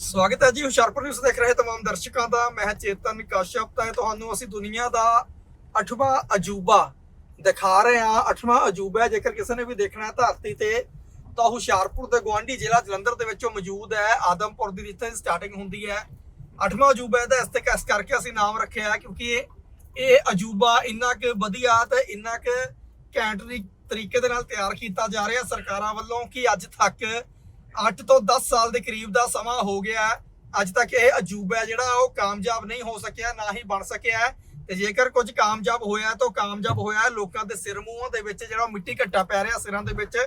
ਸਵਾਗਤ ਹੈ ਜੀ ਹੁਸ਼ਿਆਰਪੁਰ ਨਿਊਜ਼ ਦੇਖ ਰਹੇ तमाम ਦਰਸ਼ਕਾਂ ਦਾ ਮੈਂ ਚੇਤਨ ਕਸ਼ਪ ਤਾਂ ਤੁਹਾਨੂੰ ਅਸੀਂ ਦੁਨੀਆ ਦਾ ਅਠਵਾਂ ਅਜੂਬਾ ਦਿਖਾ ਰਹੇ ਹਾਂ ਅਠਵਾਂ ਅਜੂਬਾ ਹੈ। ਜੇਕਰ ਕਿਸੇ ਨੇ ਵੀ ਦੇਖਣਾ ਹੈ ਧਰਤੀ ਤੇ ਤਾਂ ਹੁਸ਼ਿਆਰਪੁਰ ਦੇ ਗਵਾਂਢੀ ਜ਼ਿਲ੍ਹਾ ਜਲੰਧਰ ਦੇ ਵਿੱਚੋਂ ਮੌਜੂਦ ਹੈ ਆਦਮਪੁਰ ਦੀ ਜਿੱਥੇ ਸਟਾਰਟਿੰਗ ਹੁੰਦੀ ਹੈ ਅਠਵਾਂ ਅਜੂਬਾ ਇਹਦਾ ਇਸ ਤੇ ਇਸ ਕਰਕੇ ਅਸੀਂ ਨਾਮ ਰੱਖਿਆ ਹੈ ਕਿਉਂਕਿ ਇਹ ਇਹ ਅਜੂਬਾ ਇੰਨਾ ਕੁ ਵਧੀਆ ਤੇ ਇੰਨਾ ਕੁ ਘੈਂਟ ਤਰੀ- ਤਰੀਕੇ ਦੇ ਨਾਲ ਤਿਆਰ ਕੀਤਾ ਜਾ ਰਿਹਾ ਸਰਕਾਰਾਂ ਵੱਲੋਂ ਕਿ ਅੱਜ ਤੱਕ 8 ਤੋਂ 10 ਸਾਲ ਦੇ ਕਰੀਬ ਦਾ ਸਮਾਂ ਹੋ ਗਿਆ ਅੱਜ ਤੱਕ ਇਹ ਅਜੂਬਾ ਜਿਹੜਾ ਉਹ ਕਾਮਯਾਬ ਨਹੀਂ ਹੋ ਸਕਿਆ, ਨਾ ਹੀ ਬਣ ਸਕਿਆ ਤੇ ਜੇਕਰ ਕੁਝ ਕਾਮਯਾਬ ਹੋਇਆ ਤਾਂ ਕਾਮਯਾਬ ਹੋਇਆ ਲੋਕਾਂ ਦੇ ਸਿਰ ਮੂੰਹਾਂ ਦੇ ਵਿੱਚ ਜਿਹੜਾ ਮਿੱਟੀ ਘੱਟਾ ਪੈ ਰਿਹਾ ਸਿਰਾਂ ਦੇ ਵਿੱਚ।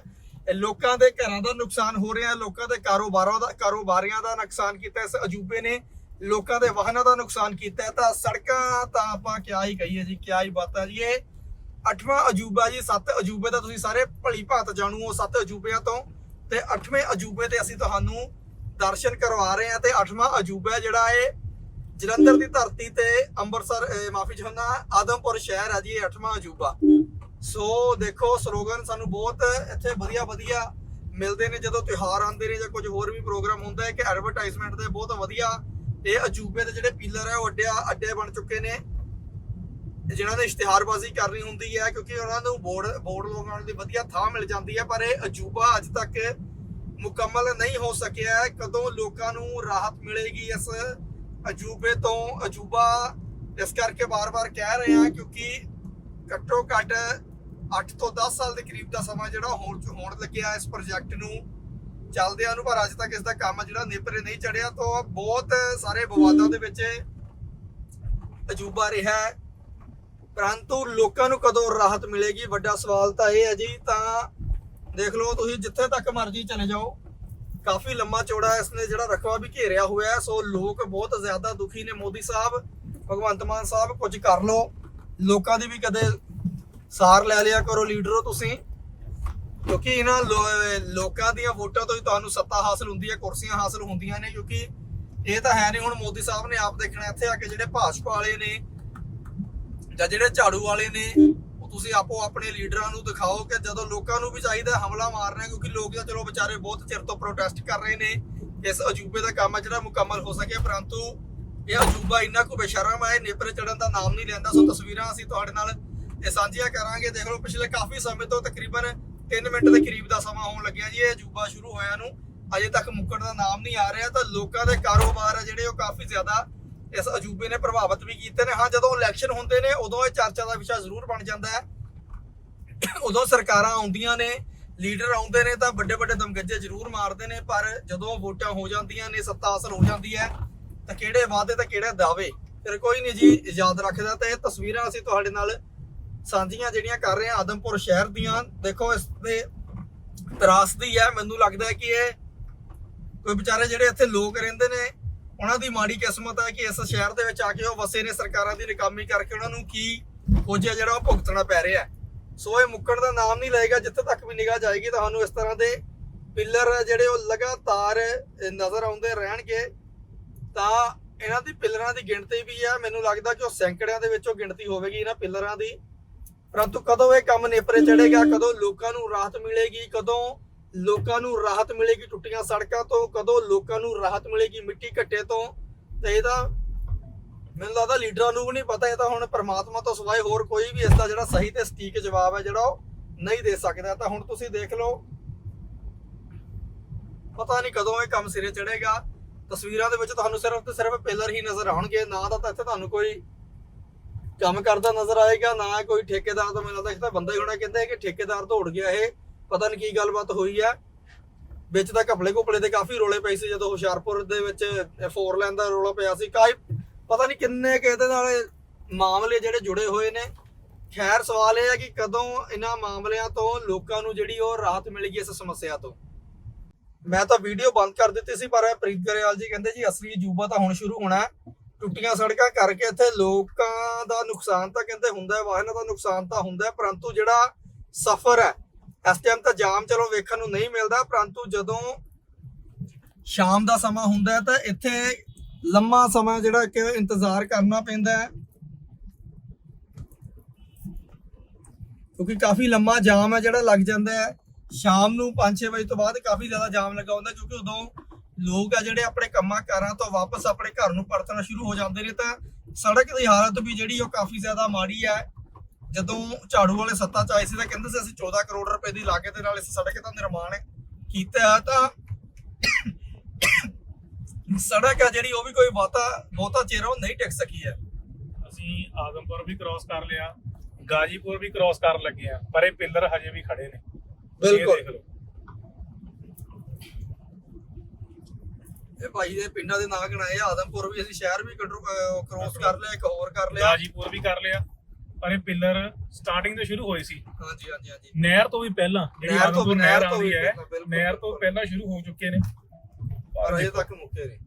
ਲੋਕਾਂ ਦੇ ਘਰਾਂ ਦਾ ਨੁਕਸਾਨ ਹੋ ਰਿਹਾ ਲੋਕਾਂ ਦੇ ਕਾਰੋਬਾਰਾਂ ਦਾ ਕਾਰੋਬਾਰੀਆਂ ਦਾ ਨੁਕਸਾਨ ਕੀਤਾ ਇਸ ਅਜੂਬੇ ਨੇ ਲੋਕਾਂ ਦੇ ਵਾਹਨਾਂ ਦਾ ਨੁਕਸਾਨ ਕੀਤਾ ਤਾਂ ਸੜਕਾਂ ਤਾਂ ਆਪਾਂ ਕਿਆ ਹੀ ਕਹੀਏ ਜੀ, ਕਿਆ ਹੀ ਬਾਤ ਹੈ ਜੀ। ਇਹ ਅੱਠਵਾਂ ਅਜੂਬਾ ਜੀ, ਸੱਤ ਅਜੂਬੇ ਦਾ ਤੁਸੀਂ ਸਾਰੇ ਭਲੀ ਭਾਤ ਜਾਣੂ ਹੋ। ਸੱਤ ਅਜੂਬਿਆਂ ਤੋਂ ਤੇ ਅੱਠਵੇਂ ਅਜੂਬੇ ਤੇ ਅਸੀਂ ਤੁਹਾਨੂੰ ਦਰਸ਼ਨ ਕਰਵਾ ਰਹੇ ਹਾਂ ਤੇ ਅੱਠਵਾਂ ਅਜੂਬਾ ਜਿਹੜਾ ਇਹ ਜਲੰਧਰ ਦੀ ਧਰਤੀ ਤੇ ਅੰਮ੍ਰਿਤਸਰ ਮਾਫੀ ਚਾਹੁੰਦਾ, ਆਦਮਪੁਰ ਸ਼ਹਿਰ ਹੈ ਜੀ, ਇਹ ਅੱਠਵਾਂ ਅਜੂਬਾ। ਸੋ ਦੇਖੋ ਸਲੋਗਨ ਸਾਨੂੰ ਬਹੁਤ ਇੱਥੇ ਵਧੀਆ ਵਧੀਆ ਮਿਲਦੇ ਨੇ, ਜਦੋਂ ਤਿਉਹਾਰ ਆਉਂਦੇ ਨੇ ਜਾਂ ਕੁਝ ਹੋਰ ਵੀ ਪ੍ਰੋਗਰਾਮ ਹੁੰਦਾ ਹੈ ਕਿ ਐਡਵਰਟਾਈਜ਼ਮੈਂਟ ਦੇ ਬਹੁਤ ਵਧੀਆ ਇਹ ਅਜੂਬੇ ਦੇ ਜਿਹੜੇ ਪੀਲਰ ਹੈ, ਉਹ ਅੱਡੇ ਅੱਡੇ ਬਣ ਚੁੱਕੇ ਨੇ। ਜਿਨ੍ਹਾਂ ਨੇ ਇਸ਼ਤਿਹਾਰਬਾਜ਼ੀ ਕਰਨੀ ਹੁੰਦੀ ਹੈ, ਕਿਉਂਕਿ ਉਹਨਾਂ ਨੂੰ ਬੋਰਡ ਬੋਰਡ ਲਗਾਉਣ ਦੀ ਵਧੀਆ ਥਾਂ ਮਿਲ ਜਾਂਦੀ ਹੈ, ਪਰ ਇਹ ਅਜੂਬਾ ਅੱਜ ਤੱਕ ਮੁਕੰਮਲ ਨਹੀਂ ਹੋ ਸਕਿਆ ਕਦੋਂ ਲੋਕਾਂ ਨੂੰ ਰਾਹਤ ਮਿਲੇਗੀ ਇਸ ਅਜੂਬੇ ਤੋਂ? ਅਜੂਬਾ ਇਸ ਕਰਕੇ ਬਾਰ-ਬਾਰ ਕਹਿ ਰਹੇ ਹਾਂ, ਕਿਉਂਕਿ ਘੱਟੋ ਘੱਟ 8 ਤੋਂ 10 ਸਾਲ ਦੇ ਕਰੀਬ ਦਾ ਸਮਾਂ ਜਿਹੜਾ ਹੋਣ ਹੋਣ ਲੱਗਿਆ ਇਸ ਪ੍ਰੋਜੈਕਟ ਨੂੰ। ਚੱਲਦਿਆਂ ਨੂੰ ਪਰ ਅੱਜ ਤੱਕ ਇਸ ਦਾ ਕੰਮ ਜਿਹੜਾ ਨੇਪਰੇ ਨਹੀਂ ਚੜਿਆ, ਤਾਂ ਬਹੁਤ ਸਾਰੇ ਵਿਵਾਦਾਂ ਦੇ ਵਿੱਚ ਅਜੂਬਾ ਰਿਹਾ ਹੈ। ਪਰੰਤੂ ਲੋਕਾਂ ਨੂੰ ਕਦੋਂ ਰਾਹਤ ਮਿਲੇਗੀ? ਵੱਡਾ ਸਵਾਲ ਤਾਂ ਇਹ ਹੈ ਜੀ, ਤਾਂ ਦੇਖ ਲਓ ਤੁਸੀਂ, ਜਿੱਥੇ ਤੱਕ ਮਰਜ਼ੀ ਚਲੇ ਜਾਓ। ਕਾਫੀ ਲੰਮਾ ਚੌੜਾ ਇਸਨੇ ਜਿਹੜਾ ਰਕਬਾ ਵੀ ਘੇਰਿਆ ਹੋਇਆ ਹੈ, ਸੋ ਲੋਕ ਬਹੁਤ ਜ਼ਿਆਦਾ ਦੁਖੀ ਨੇ। ਮੋਦੀ ਸਾਹਿਬ, ਭਗਵੰਤ ਮਾਨ ਸਾਹਿਬ, ਕੁਝ ਕਰ ਲਓ। ਲੋਕਾਂ ਦੀ ਵੀ ਕਦੇ ਸਾਰ ਲੈ ਲਿਆ ਕਰੋ ਲੀਡਰੋ ਤੁਸੀਂ। ਕਿਉਂਕਿ ਇਹਨਾਂ ਲੋਕਾਂ ਦੀਆਂ ਵੋਟਾਂ ਤੋਂ ਹੀ ਤੁਹਾਨੂੰ ਸੱਤਾ ਹਾਸਲ ਹੁੰਦੀ ਹੈ, ਕੁਰਸੀਆਂ ਹਾਸਲ ਹੁੰਦੀਆਂ ਨੇ। ਕਿਉਂਕਿ ਇਹ ਤਾਂ ਹੈ ਨਹੀਂ, ਹੁਣ ਮੋਦੀ ਸਾਹਿਬ ਨੇ ਆਪ ਦੇਖਣਾ ਇੱਥੇ ਆ ਕੇ ਜਿਹੜੇ ਭਾਜਪਾ ਵਾਲੇ ਨੇ ਜਾਂ ਜਿਹੜੇ ਝਾੜੂ ਵਾਲੇ ਨੇ, ਉਹ ਤੁਸੀਂ ਆਪੋ ਆਪਣੇ ਲੀਡਰਾਂ ਨੂੰ ਦਿਖਾਓ ਕਿ ਜਦੋਂ ਲੋਕਾਂ ਨੂੰ ਵੀ ਚਾਹੀਦਾ ਹਮਲਾ ਮਾਰਨਾ, ਕਿਉਂਕਿ ਲੋਕ ਤਾਂ ਚਲੋ ਵਿਚਾਰੇ ਬਹੁਤ ਚਿਰ ਤੋਂ ਪ੍ਰੋਟੈਸਟ ਕਰ ਰਹੇ ਨੇ ਇਸ ਅਜੂਬੇ ਦਾ ਕੰਮ ਜਿਹੜਾ ਮੁਕੰਮਲ ਹੋ ਸਕੇ, ਪਰੰਤੂ ਇਹ ਅਜੂਬਾ ਇੰਨਾ ਕੁ ਬੇਸ਼ਰਮ ਹੈ ਨੇਪਰੇ ਚੜਨ ਦਾ ਨਾਮ ਨਹੀਂ ਲੈਂਦਾ। ਸੋ ਤਸਵੀਰਾਂ ਅਸੀਂ ਤੁਹਾਡੇ ਨਾਲ ਇਹ ਸਾਂਝੀਆਂ ਕਰਾਂਗੇ। ਦੇਖ ਲਓ, ਪਿਛਲੇ ਕਾਫੀ ਸਮੇਂ ਤੋਂ ਤਕਰੀਬਨ 3 ਮਿੰਟ ਦੇ ਕਰੀਬ ਦਾ ਸਮਾਂ ਹੋਣ ਲੱਗਿਆ ਜੀ, ਇਹ ਅਜੂਬਾ ਸ਼ੁਰੂ ਹੋਇਆ ਨੂੰ। ਅਜੇ ਤੱਕ ਮੁੱਕਣ ਦਾ ਨਾਮ ਨਹੀਂ ਆ ਰਿਹਾ, ਤਾਂ ਲੋਕਾਂ ਦੇ ਕਾਰੋਬਾਰ ਆ ਜਿਹੜੇ, ਉਹ ਕਾਫੀ ਜ਼ਿਆਦਾ ਇਸ ਅਜੂਬੇ ਨੇ ਪ੍ਰਭਾਵਿਤ ਵੀ ਕੀਤੇ ਨੇ। ਹਾਂ, ਜਦੋਂ ਇਲੈਕਸ਼ਨ ਹੁੰਦੇ ਨੇ, ਉਦੋਂ ਇਹ ਚਰਚਾ ਦਾ ਵਿਸ਼ਾ ਜ਼ਰੂਰ ਬਣ ਜਾਂਦਾ ਹੈ। ਉਦੋਂ ਸਰਕਾਰਾਂ ਆਉਂਦੀਆਂ ਨੇ, ਲੀਡਰ ਆਉਂਦੇ ਨੇ, ਤਾਂ ਵੱਡੇ ਵੱਡੇ ਦਮਗੱਜੇ ਜ਼ਰੂਰ ਮਾਰਦੇ ਨੇ, ਪਰ ਜਦੋਂ ਵੋਟਾਂ ਹੋ ਜਾਂਦੀਆਂ ਨੇ, ਸੱਤਾ ਹਾਸਲ ਹੋ ਜਾਂਦੀ ਹੈ, ਤਾਂ ਕਿਹੜੇ ਵਾਅਦੇ ਤੇ ਕਿਹੜੇ ਦਾਅਵੇ? ਫਿਰ ਕੋਈ ਨਹੀਂ ਜੀ, ਯਾਦ ਰੱਖਦਾ ਤੇ ਇਹ ਤਸਵੀਰਾਂ ਅਸੀਂ ਤੁਹਾਡੇ ਨਾਲ ਸਾਂਝੀਆਂ ਜਿਹੜੀਆਂ ਕਰ ਰਹੇ ਹਾਂ, ਆਦਮਪੁਰ ਸ਼ਹਿਰ ਦੀਆਂ। ਦੇਖੋ, ਇਸ ਦੇ ਤਰਾਸਦੀ ਹੈ। ਮੈਨੂੰ ਲੱਗਦਾ ਕਿ ਇਹ ਕੋਈ ਵਿਚਾਰੇ ਜਿਹੜੇ ਇੱਥੇ ਲੋਕ ਰਹਿੰਦੇ ਨੇ ਉਹਨਾਂ ਦੀ ਮਾੜੀ ਕਿਸਮਤ ਹੈ ਕਿ ਇਸ ਸ਼ਹਿਰ ਦੇ ਵਿੱਚ ਆ ਕੇ ਉਹ ਵਸੇ ਨੇ, ਸਰਕਾਰਾਂ ਦੀ ਨਕਾਮੀ ਕਰਕੇ ਉਹਨਾਂ ਨੂੰ ਕੀ ਖੋਜਿਆ ਜਿਹੜਾ ਉਹ ਭੁਗਤਣਾ ਪੈ ਰਿਹਾ। ਸੋ ਇਹ ਮੁੱਕਣ ਦਾ ਨਾਮ ਨਹੀਂ ਲਏਗਾ, ਜਿੱਥੇ ਤੱਕ ਵੀ ਨਿਗਾਹ ਜਾਏਗੀ ਤੁਹਾਨੂੰ ਇਸ ਤਰ੍ਹਾਂ ਦੇ ਪਿੱਲਰ ਜਿਹੜੇ ਉਹ ਲਗਾਤਾਰ ਨਜ਼ਰ ਆਉਂਦੇ ਰਹਿਣਗੇ। ਤਾਂ ਇਹਨਾਂ ਦੀ ਪਿੱਲਰਾਂ ਦੀ ਗਿਣਤੀ ਵੀ ਆ, ਮੈਨੂੰ ਲੱਗਦਾ ਕਿ ਉਹ ਸੈਂਕੜਿਆਂ ਦੇ ਵਿੱਚੋਂ ਗਿਣਤੀ ਹੋਵੇਗੀ ਇਹਨਾਂ ਪਿੱਲਰਾਂ ਦੀ। ਪਰੰਤੂ ਕਦੋਂ ਇਹ ਕੰਮ ਨੇਪਰੇ ਚੜੇਗਾ ਕਦੋਂ ਲੋਕਾਂ ਨੂੰ ਰਾਹਤ ਮਿਲੇਗੀ, ਕਦੋਂ ਲੋਕਾਂ ਨੂੰ ਰਾਹਤ ਮਿਲੇਗੀ ਟੁੱਟੀਆਂ ਸੜਕਾਂ ਤੋਂ, ਕਦੋਂ ਲੋਕਾਂ ਨੂੰ ਰਾਹਤ ਮਿਲੇਗੀ ਮਿੱਟੀ ਘੱਟੇ ਤੋਂ, ਤੇ ਇਹਦਾ ਮੈਨੂੰ ਲੱਗਦਾ ਲੀਡਰਾਂ ਨੂੰ ਵੀ ਨਹੀਂ ਪਤਾ, ਇਹ ਤਾਂ ਹੁਣ ਪ੍ਰਮਾਤਮਾ ਤੋਂ ਸਿਵਾਏ ਹੋਰ ਕੋਈ ਵੀ ਇਸ ਦਾ ਜਿਹੜਾ ਸਹੀ ਤੇ ਸਟੀਕ ਜਵਾਬ ਹੈ, ਜਿਹੜਾ ਉਹ ਨਹੀਂ ਦੇ ਸਕਦਾ। ਤਾਂ ਹੁਣ ਤੁਸੀਂ ਦੇਖ ਲਓ, ਪਤਾ ਨਹੀਂ ਕਦੋਂ ਇਹ ਕੰਮ ਸਿਰੇ ਚੜੇਗਾ ਤਸਵੀਰਾਂ ਦੇ ਵਿੱਚ ਤੁਹਾਨੂੰ ਸਿਰਫ ਤੇ ਸਿਰਫ ਪਿੱਲਰ ਹੀ ਨਜ਼ਰ ਆਉਣਗੇ, ਨਾ ਤਾਂ ਇੱਥੇ ਤੁਹਾਨੂੰ ਕੋਈ ਕੰਮ ਕਰਦਾ ਨਜ਼ਰ ਆਏਗਾ, ਨਾ ਕੋਈ ਠੇਕੇਦਾਰ ਤੋਂ ਮੈਨੂੰ ਲੱਗਦਾ ਇਹ ਤਾਂ ਬੰਦਾ ਹੀ ਹੋਣਾ, ਕਹਿੰਦੇ ਕਿ ਠੇਕੇਦਾਰ ਤੋਂ ਉੜ ਗਿਆ ਇਹ। ਪਤਾ ਨਹੀਂ ਕੀ ਗੱਲਬਾਤ ਹੋਈ ਹੈ ਵਿੱਚ ਤਾਂ ਘਪਲੇ ਘੁਪਲੇ ਦੇ ਕਾਫੀ ਰੋਲੇ ਪਏ ਸੀ, ਜਦੋਂ ਹੁਸ਼ਿਆਰਪੁਰ ਦੇ ਵਿੱਚ ਫੋਰ ਲਾਈਨ ਦਾ ਰੋਲਾ ਪਿਆ ਸੀ। ਕਾਈ ਪਤਾ ਨਹੀਂ ਕਿੰਨੇ ਕਿ ਨਾਲ ਮਾਮਲੇ ਜਿਹੜੇ ਜੁੜੇ ਹੋਏ ਨੇ। ਖੈਰ, ਸਵਾਲ ਇਹ ਹੈ ਕਿ ਕਦੋਂ ਇਹਨਾਂ ਮਾਮਲਿਆਂ ਤੋਂ ਲੋਕਾਂ ਨੂੰ ਜਿਹੜੀ ਉਹ ਰਾਹਤ ਮਿਲੇਗੀ ਇਸ ਸਮੱਸਿਆ ਤੋਂ? ਮੈਂ ਤਾਂ ਵੀਡੀਓ ਬੰਦ ਕਰ ਦਿੱਤੀ ਸੀ, ਪਰ ਪ੍ਰੀਤ ਗਰੇਵਾਲ ਜੀ ਕਹਿੰਦੇ ਜੀ, ਅਸਲੀ ਅਜੂਬਾ ਤਾਂ ਹੁਣ ਸ਼ੁਰੂ ਹੋਣਾ। ਹੈ ਟੁੱਟੀਆਂ ਸੜਕਾਂ ਕਰਕੇ ਇੱਥੇ ਲੋਕਾਂ ਦਾ ਨੁਕਸਾਨ ਤਾਂ ਕਹਿੰਦੇ ਹੁੰਦਾ ਵਾਹਨਾਂ ਦਾ ਨੁਕਸਾਨ ਤਾਂ ਹੁੰਦਾ ਪਰੰਤੂ ਜਿਹੜਾ ਸਫ਼ਰ ਹੈ ਇਸ ਟਾਈਮ ਤਾਂ ਜਾਮ ਚਲੋ ਵੇਖਣ ਨੂੰ ਨਹੀਂ ਮਿਲਦਾ, ਪਰੰਤੂ ਜਦੋਂ ਸ਼ਾਮ ਦਾ ਸਮਾਂ ਹੁੰਦਾ ਹੈ ਤਾਂ ਇੱਥੇ ਲੰਮਾ ਸਮਾਂ ਜਿਹੜਾ ਕਿ ਇੰਤਜ਼ਾਰ ਕਰਨਾ ਪੈਂਦਾ ਹੈ। ਕਿਉਂਕਿ ਕਾਫੀ ਲੰਮਾ ਜਾਮ ਹੈ ਜਿਹੜਾ ਲੱਗ ਜਾਂਦਾ ਹੈ। ਸ਼ਾਮ ਨੂੰ 5-6 ਵਜੇ ਤੋਂ ਬਾਅਦ ਕਾਫੀ ਜ਼ਿਆਦਾ ਜਾਮ ਲੱਗਾ ਹੁੰਦਾ ਕਿਉਂਕਿ ਉਦੋਂ ਲੋਕ ਆ ਜਿਹੜੇ ਆਪਣੇ ਕੰਮਾਂ ਕਾਰਾਂ ਤੋਂ ਵਾਪਸ ਆਪਣੇ ਘਰ ਨੂੰ ਪਰਤਣਾ ਸ਼ੁਰੂ ਹੋ ਜਾਂਦੇ ਨੇ ਤਾਂ ਸੜਕ ਦੀ ਹਾਲਤ ਵੀ ਜਿਹੜੀ ਉਹ ਕਾਫੀ ਜ਼ਿਆਦਾ ਮਾੜੀ ਹੈ। ਜਦੋਂ ਝਾੜੂ ਵਾਲੇ ਸੱਤਾ ਚ ਆਏ ਸੀ ਤਾਂ ਕਹਿੰਦੇ ਸੀ ਅਸੀਂ 14 ਕਰੋੜ ਰੁਪਏ ਦੀ ਲਾਗਤ ਦੇ ਨਾਲ ਇਸ ਸੜਕ ਦਾ ਨਿਰਮਾਣ ਕੀਤਾ ਤਾਂ ਸੜਕ ਆ ਜਿਹੜੀ ਉਹ ਵੀ ਕੋਈ ਬਹੁਤਾ ਬਹੁਤਾ ਚਿਰ ਉਹ ਨਹੀਂ ਟਿਕ ਸਕੀ ਹੈ। ਅਸੀਂ ਆਦਮਪੁਰ ਵੀ ਕ੍ਰਾਸ ਕਰ ਲਿਆ ਗਾਜੀਪੁਰ ਵੀ ਕ੍ਰਾਸ ਕਰਨ ਲੱਗੇ ਆ ਪਰ ਇਹ ਪਿੱਲਰ ਹਜੇ ਵੀ ਖੜੇ ਨੇ। ਬਿਲਕੁਲ। ਇਹ ਭਾਈ ਦੇ ਪਿੰਡਾਂ ਦੇ ਨਾਂ ਗਣਾਏ ਆਦਮਪੁਰ ਵੀ ਅਸੀਂ ਸ਼ਹਿਰ ਵੀ ਕ੍ਰੋਸ ਕਰ ਲਿਆ ਇੱਕ ਹੋਰ ਕਰ ਲਿਆ। ਗਾਜੀਪੁਰ ਵੀ ਕਰ ਲਿਆ। ਪਰ ਇਹ ਪਿੱਲਰ ਸਟਾਰਟਿੰਗ ਤੋਂ ਸ਼ੁਰੂ ਹੋਏ ਸੀ। ਹਾਂਜੀ ਹਾਂਜੀ ਹਾਂਜੀ। ਨਹਿਰ ਤੋਂ ਵੀ ਪਹਿਲਾਂ ਜਿਹੜੀ ਨਹਿਰ ਤੋਂ- ਨਹਿਰ ਵੀ ਹੈ ਨਹਿਰ ਤੋਂ ਪਹਿਲਾਂ ਸ਼ੁਰੂ ਹੋ ਚੁੱਕੇ ਨੇ। ਪਰ ਅਜੇ ਤੱਕ ਮੁੱਕੇ ਨਹੀਂ